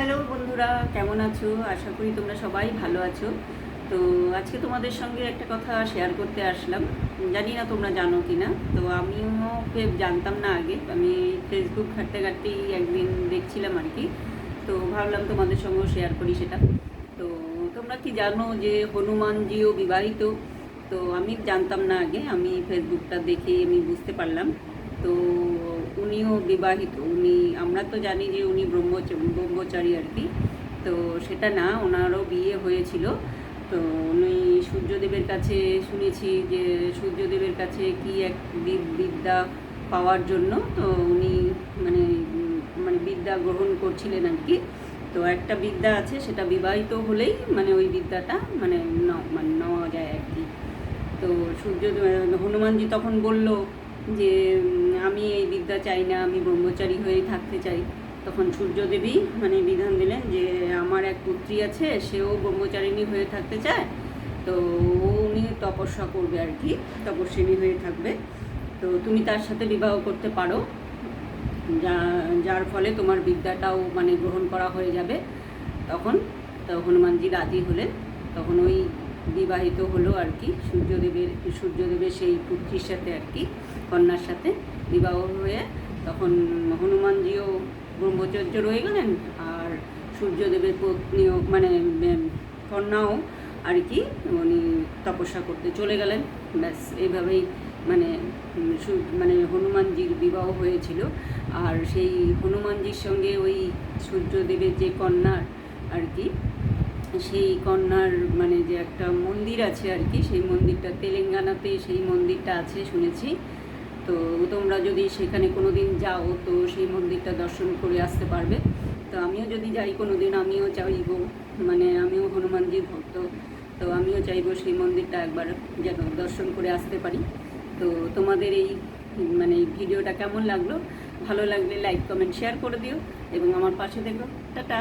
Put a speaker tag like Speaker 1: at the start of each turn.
Speaker 1: Hello বন্ধুরা, কেমন আছো? আশা করি তোমরা সবাই ভালো আছো। তো আজকে তোমাদের সঙ্গে একটা কথা শেয়ার করতে আসলাম। জানি না তোমরা জানো কি না তো আমিও জানতাম না আগে। আমি ফেসবুক ঘাটতে ঘাটতেই একদিন দেখছিলাম আর কি। তো ভাবলাম তোমাদের সঙ্গেও শেয়ার করি সেটা। তো তোমরা কি জানো যে হনুমানজিও বিবাহিত? তো আমি জানতাম না আগে। আমি ফেসবুকটা দেখে আমি বুঝতে পারলাম। তো উনিও বিবাহিত, উনি, আমরা তো জানি যে উনি ব্রহ্মচ, ব্রহ্মচারী আর কি। তো সেটা না, ওনারও বিয়ে হয়েছিল। তো উনি সূর্যদেবের কাছে শুনেছি যে সূর্যদেবের কাছে কি এক বিদ্যা পাওয়ার জন্য। তো উনি মানে মানে বিদ্যা গ্রহণ করছিলেন আর কি। তো একটা বিদ্যা আছে, সেটা বিবাহিত হলেই মানে ওই বিদ্যাটা মানে মানে নেওয়া যায় আর কি। তো সূর্য, হনুমানজি তখন বলল যে আমি এই বিদ্যা চাই না, আমি ব্রহ্মচারী হয়েই থাকতে চাই। তখন সূর্যদেবী মানে বিধান দিলেন যে, আমার এক পুত্রী আছে, সেও ব্রহ্মচারিণী হয়ে থাকতে চায়। তো উনি তপস্যা করবে আর কি, তপস্বিনী হয়ে থাকবে। তো তুমি তার সাথে বিবাহ করতে পারো। যা, যার ফলে তোমার বিদ্যাটাও মানে গ্রহণ করা হয়ে যাবে। তখন, তো হনুমানজি রাজি হলেন। তখন ওই বিবাহিত হলো আর কি, সূর্যদেবের সূর্যদেবের সেই পুত্রীর সাথে আর কি, কন্যার সাথে। বিবাহ হয়ে তখন হনুমানজিও ব্রহ্মচর্য রয়ে গেলেন আর সূর্যদেবের পত্নীও মানে কন্যাও আর কি উনি তপস্যা করতে চলে গেলেন। ব্যাস, এইভাবেই মানে মানে হনুমানজির বিবাহ হয়েছিল। আর সেই হনুমানজির সঙ্গে ওই সূর্যদেবের যে কন্যার আর কি, সেই কন্যার মানে যে একটা মন্দির আছে আর কি, সেই মন্দিরটা তেলেঙ্গানাতে সেই মন্দিরটা আছে শুনেছি। তো তোমরা যদি সেখানে কোনো দিন যাও, তো সেই মন্দিরটা দর্শন করে আসতে পারবে। তো আমিও যদি যাই কোনো দিন আমিও চাইব মানে আমিও হনুমানজির ভক্ত, তো আমিও চাইব সেই মন্দিরটা একবার যেন দর্শন করে আসতে পারি। তো তোমাদের এই মানে ভিডিওটা কেমন লাগল? ভালো লাগলে লাইক কমেন্ট শেয়ার করে দিও এবং আমার পাশে দেখো টাটা!